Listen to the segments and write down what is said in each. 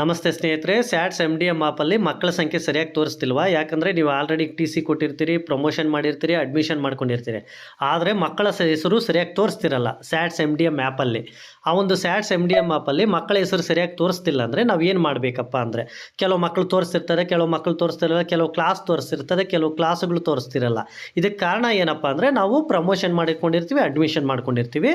ನಮಸ್ತೆ ಸ್ನೇಹಿತರೆ SATS M D M ಆಪಲ್ಲಿ ಮಕ್ಕಳ ಸಂಖ್ಯೆ ಸರಿಯಾಗಿ ತೋರಿಸ್ತಿಲ್ವ? ಯಾಕಂದರೆ ನೀವು ಆಲ್ರೆಡಿ ಟಿ ಸಿ ಕೊಟ್ಟಿರ್ತೀರಿ ಪ್ರಮೋಷನ್ ಮಾಡಿರ್ತೀರಿ ಅಡ್ಮಿಷನ್ ಮಾಡ್ಕೊಂಡಿರ್ತೀರಿ. ಆದರೆ ಮಕ್ಕಳ ಹೆಸರು ಸರಿಯಾಗಿ ತೋರಿಸ್ತಿರಲ್ಲ ಸ್ಯಾಟ್ಸ್ ಎಂ ಡಿ ಎಂ ಆ್ಯಪಲ್ಲಿ ಆ ಒಂದು ಸ್ಯಾಟ್ಸ್ ಎಂ ಡಿ ಎಂ ಆ್ಯಪಲ್ಲಿ ಮಕ್ಕಳ ಹೆಸರು ಸರಿಯಾಗಿ ತೋರಿಸ್ತಿಲ್ಲ ಅಂದರೆ ನಾವು ಏನು ಮಾಡಬೇಕಪ್ಪ ಅಂದರೆ, ಕೆಲವು ಮಕ್ಕಳು ತೋರಿಸ್ತಿರ್ತಾರೆ ಕೆಲವು ಮಕ್ಕಳು ತೋರಿಸ್ತಿರಲ್ಲ, ಕೆಲವು ಕ್ಲಾಸ್ ತೋರಿಸ್ತಿರ್ತದೆ, ಕೆಲವು ಕ್ಲಾಸ್ಗಳು ತೋರಿಸ್ತಿರಲ್ಲ. ಇದಕ್ಕೆ ಕಾರಣ ಏನಪ್ಪ ಅಂದರೆ ನಾವು ಪ್ರಮೋಷನ್ ಮಾಡಿಕೊಂಡಿರ್ತೀವಿ ಅಡ್ಮಿಷನ್ ಮಾಡ್ಕೊಂಡಿರ್ತೀವಿ.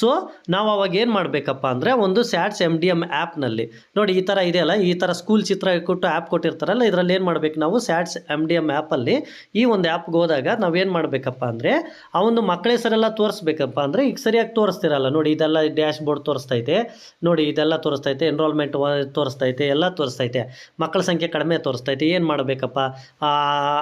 ಸೊ ನಾವು ಅವಾಗ ಏನು ಮಾಡಬೇಕಪ್ಪ ಅಂದರೆ ಒಂದು ಸ್ಯಾಟ್ಸ್ ಎಂ ಡಿ ಎಂ ಆ್ಯಪ್ನಲ್ಲಿ ನೋಡಿ ಈ ಥರ ಇದೆಯಲ್ಲ, ಈ ಥರ ಸ್ಕೂಲ್ ಚಿತ್ರ ಕೊಟ್ಟು ಆ್ಯಪ್ ಕೊಟ್ಟಿರ್ತಾರಲ್ಲ, ಇದರಲ್ಲಿ ಏನು ಮಾಡಬೇಕು ನಾವು? ಸ್ಯಾಟ್ಸ್ ಎಂ ಡಿ ಎಂ ಆ್ಯಪಲ್ಲಿ ಈ ಒಂದು ಆ್ಯಪ್ಗೆ ಹೋದಾಗ ನಾವೇನು ಮಾಡಬೇಕಪ್ಪ ಅಂದರೆ, ಆ ಒಂದು ಮಕ್ಕಳ ಹೆಸರೆಲ್ಲ ತೋರಿಸ್ಬೇಕಪ್ಪ ಅಂದರೆ ಈಗ ಸರಿಯಾಗಿ ತೋರಿಸ್ತಿರಲ್ಲ. ನೋಡಿ, ಇದೆಲ್ಲ ಡ್ಯಾಶ್ ಬೋರ್ಡ್ ತೋರಿಸ್ತೈತೆ. ನೋಡಿ, ಇದೆಲ್ಲ ತೋರಿಸ್ತೈತೆ. ಎನ್ರೋಲ್ಮೆಂಟ್ ತೋರಿಸ್ತೈತೆ. ಎಲ್ಲ ತೋರಿಸ್ತೈತೆ. ಮಕ್ಕಳ ಸಂಖ್ಯೆ ಕಡಿಮೆ ತೋರಿಸ್ತೈತೆ. ಏನು ಮಾಡಬೇಕಪ್ಪ?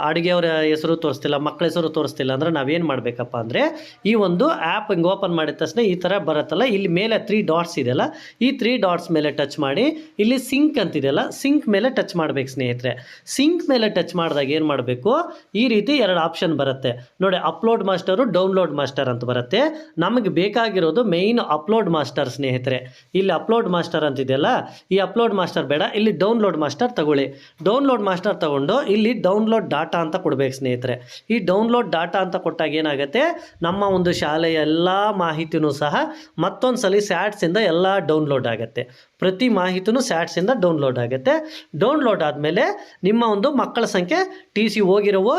ಅಡುಗೆಯವರ ಹೆಸರು ತೋರಿಸ್ತಿಲ್ಲ ಮಕ್ಕಳ ಹೆಸರು ತೋರಿಸ್ತಿಲ್ಲ ಅಂದರೆ ನಾವೇನು ಮಾಡಬೇಕಪ್ಪ ಅಂದರೆ, ಈ ಒಂದು ಆ್ಯಪ್ ಹಿಂಗೆ ಓಪನ್ ಮಾಡಿದ ತಕ್ಷಣ ಈ ಥರ ಬರುತ್ತಲ್ಲ. ಇಲ್ಲಿ ಮೇಲೆ ತ್ರೀ ಡಾಟ್ಸ್ ಇದೆಯಲ್ಲ, ಈ ತ್ರೀ ಡಾಟ್ಸ್ ಮೇಲೆ ಟಚ್ ಮಾಡಿ, ಇಲ್ಲಿ ಸಿಂಕ್ ಅಂತಿದೆಯಲ್ಲ, ಸಿಂಕ್ ಮೇಲೆ ಟಚ್ ಮಾಡ್ಬೇಕು ಸ್ನೇಹಿತರೆ. ಸಿಂಕ್ ಮೇಲೆ ಟಚ್ ಮಾಡಿದಾಗ ಏನು ಮಾಡಬೇಕು? ಈ ರೀತಿ ಎರಡು ಆಪ್ಷನ್ ಬರುತ್ತೆ. ನೋಡಿ, ಅಪ್ಲೋಡ್ ಮಾಸ್ಟರು, ಡೌನ್ಲೋಡ್ ಮಾಸ್ಟರ್ ಅಂತ ಬರುತ್ತೆ. ನಮಗೆ ಬೇಕಾಗಿರೋದು ಮೇಯ್ನ್ ಅಪ್ಲೋಡ್ ಮಾಸ್ಟರ್ ಸ್ನೇಹಿತರೆ. ಇಲ್ಲಿ ಅಪ್ಲೋಡ್ ಮಾಸ್ಟರ್ ಅಂತಿದೆಯಲ್ಲ, ಈ ಅಪ್ಲೋಡ್ ಮಾಸ್ಟರ್ ಬೇಡ, ಇಲ್ಲಿ ಡೌನ್ಲೋಡ್ ಮಾಸ್ಟರ್ ತಗೊಳ್ಳಿ. ಡೌನ್ಲೋಡ್ ಮಾಸ್ಟರ್ ತಗೊಂಡು ಇಲ್ಲಿ ಡೌನ್ಲೋಡ್ ಡಾಟಾ ಅಂತ ಕೊಡ್ಬೇಕು ಸ್ನೇಹಿತರೆ. ಈ ಡೌನ್ಲೋಡ್ ಡಾಟಾ ಅಂತ ಕೊಟ್ಟಾಗ ಏನಾಗುತ್ತೆ? ನಮ್ಮ ಒಂದು ಶಾಲೆಯ ಎಲ್ಲ ಮಾಹಿತಿನೂ ಸಹ ಮತ್ತೊಂದು ಸಲ ಸ್ಯಾಟ್ಸಿಂದ ಎಲ್ಲ ಡೌನ್ಲೋಡ್ ಆಗುತ್ತೆ. ಪ್ರತಿ ಮಾಹಿತಿನೂ ಸ್ಯಾಟ್ಸಿಂದ ಡೌನ್ಲೋಡ್ ಆಗುತ್ತೆ. ಡೌನ್ಲೋಡ್ ಆದಮೇಲೆ ನಿಮ್ಮ ಒಂದು ಮಕ್ಕಳ ಸಂಖ್ಯೆ ಟಿ ಸಿ ಹೋಗಿರೋವು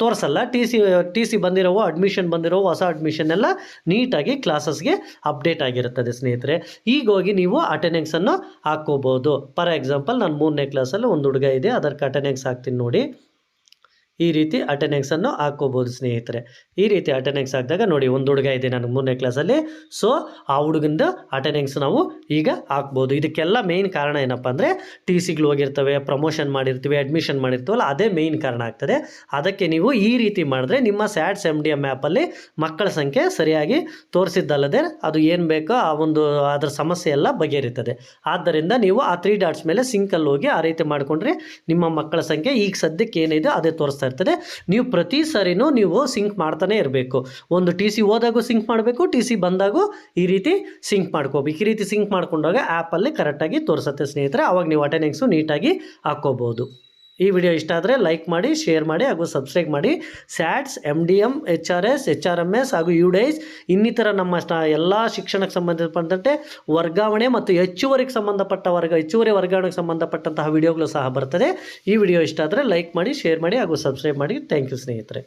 ತೋರಿಸಲ್ಲ. ಟಿ ಸಿ ಟಿ ಸಿ ಬಂದಿರೋವು ಅಡ್ಮಿಷನ್ ಬಂದಿರೋವು, ಹೊಸ ಅಡ್ಮಿಷನ್ ಎಲ್ಲ ನೀಟಾಗಿ ಕ್ಲಾಸಸ್ಗೆ ಅಪ್ಡೇಟ್ ಆಗಿರುತ್ತದೆ ಸ್ನೇಹಿತರೆ. ಈಗ ಹೋಗಿ ನೀವು ಅಟೆಂಡೆನ್ಸನ್ನು ಹಾಕ್ಕೋಬೋದು. ಫಾರ್ ಎಕ್ಸಾಂಪಲ್ ನಾನು ಮೂರನೇ ಕ್ಲಾಸಲ್ಲಿ ಒಂದು ಹುಡುಗ ಇದೆ. ಅದಕ್ಕೆ ಅಟೆಂಡೆನ್ಸ್ ಹಾಕ್ತೀನಿ ನೋಡಿ. ಈ ರೀತಿ ಅಟೆಂಡೆನ್ಸನ್ನು ಹಾಕ್ಕೋಬೋದು ಸ್ನೇಹಿತರೆ. ಈ ರೀತಿ ಅಟೆಂಡೆನ್ಸ್ ಹಾಕಿದಾಗ ನೋಡಿ ಒಂದು ಹುಡುಗ ಇದೆ ನನಗೆ ಮೂರನೇ ಕ್ಲಾಸಲ್ಲಿ ಸೊ ಆ ಹುಡುಗಂದು ಅಟೆಂಡೆನ್ಸ್ ನಾವು ಈಗ ಹಾಕ್ಬೋದು. ಇದಕ್ಕೆಲ್ಲ ಮೇಯ್ನ್ ಕಾರಣ ಏನಪ್ಪ ಅಂದರೆ ಟಿ ಸಿಗಳು ಹೋಗಿರ್ತವೆ ಪ್ರಮೋಷನ್ ಮಾಡಿರ್ತೀವಿ ಅಡ್ಮಿಷನ್ ಮಾಡಿರ್ತೀವಲ್ಲ, ಅದೇ ಮೇಯ್ನ್ ಕಾರಣ ಆಗ್ತದೆ. ಅದಕ್ಕೆ ನೀವು ಈ ರೀತಿ ಮಾಡಿದ್ರೆ ನಿಮ್ಮ ಸ್ಯಾಡ್ಸ್ ಎಂ ಡಿ ಎಂ ಆ್ಯಪಲ್ಲಿ ಮಕ್ಕಳ ಸಂಖ್ಯೆ ಸರಿಯಾಗಿ ತೋರಿಸಿದ್ದಲ್ಲದೆ ಅದು ಏನು ಬೇಕೋ ಆ ಒಂದು ಅದರ ಸಮಸ್ಯೆ ಎಲ್ಲ ಬಗೆಹರಿತದೆ. ಆದ್ದರಿಂದ ನೀವು ಆ ತ್ರೀ ಡಾಟ್ಸ್ ಮೇಲೆ ಸಿಂಕಲ್ಲಿ ಹೋಗಿ ಆ ರೀತಿ ಮಾಡಿಕೊಂಡ್ರೆ ನಿಮ್ಮ ಮಕ್ಕಳ ಸಂಖ್ಯೆ ಈಗ ಸದ್ಯಕ್ಕೆ ಏನಿದೆ ಅದೇ ತೋರಿಸ್ತಾ ಇರ್ತದೆ. ನೀವು ಪ್ರತಿ ಸರಿನೂ ನೀವು ಸಿಂಕ್ ಮಾಡ್ತಾನೆ ಇರಬೇಕು. ಒಂದು ಟಿ ಸಿ ಹೋದಾಗೂ ಸಿಂಕ್ ಮಾಡಬೇಕು ಟಿ ಸಿ ಬಂದಾಗೂ ಈ ರೀತಿ ಸಿಂಕ್ ಮಾಡ್ಕೋಬೇಕು. ಈ ರೀತಿ ಸಿಂಕ್ ಮಾಡ್ಕೊಂಡಾಗ ಆ್ಯಪಲ್ಲಿ ಕರೆಕ್ಟಾಗಿ ತೋರಿಸುತ್ತೆ ಸ್ನೇಹಿತರೆ. ಅವಾಗ ನೀವು ಅಟೆಂಡೆನ್ಸು ನೀಟಾಗಿ ಹಾಕ್ಕೋಬೋದು. ಈ ವಿಡಿಯೋ ಇಷ್ಟ ಆದರೆ ಲೈಕ್ ಮಾಡಿ, ಶೇರ್ ಮಾಡಿ ಹಾಗೂ ಸಬ್ಸ್ಕ್ರೈಬ್ ಮಾಡಿ. SATS M D M H R S H R M S ಹಾಗೂ ಯು ಡೈಸ್ ಇನ್ನಿತರ ನಮ್ಮ ಎಲ್ಲ ಶಿಕ್ಷಣಕ್ಕೆ ಸಂಬಂಧಪಟ್ಟಂತೆ ವರ್ಗಾವಣೆ ಮತ್ತು ಹೆಚ್ಚುವರಿಗೆ ಸಂಬಂಧಪಟ್ಟ ವರ್ಗ, ಹೆಚ್ಚುವರಿ ವರ್ಗಾವಣೆಗೆ ಸಂಬಂಧಪಟ್ಟಂತಹ ವಿಡಿಯೋಗಳು ಸಹ ಬರ್ತದೆ. ಈ ವಿಡಿಯೋ ಇಷ್ಟ ಆದರೆ ಲೈಕ್ ಮಾಡಿ, ಶೇರ್ ಮಾಡಿ ಹಾಗೂ ಸಬ್ಸ್ಕ್ರೈಬ್ ಮಾಡಿ. ಥ್ಯಾಂಕ್ ಯು ಸ್ನೇಹಿತರೆ.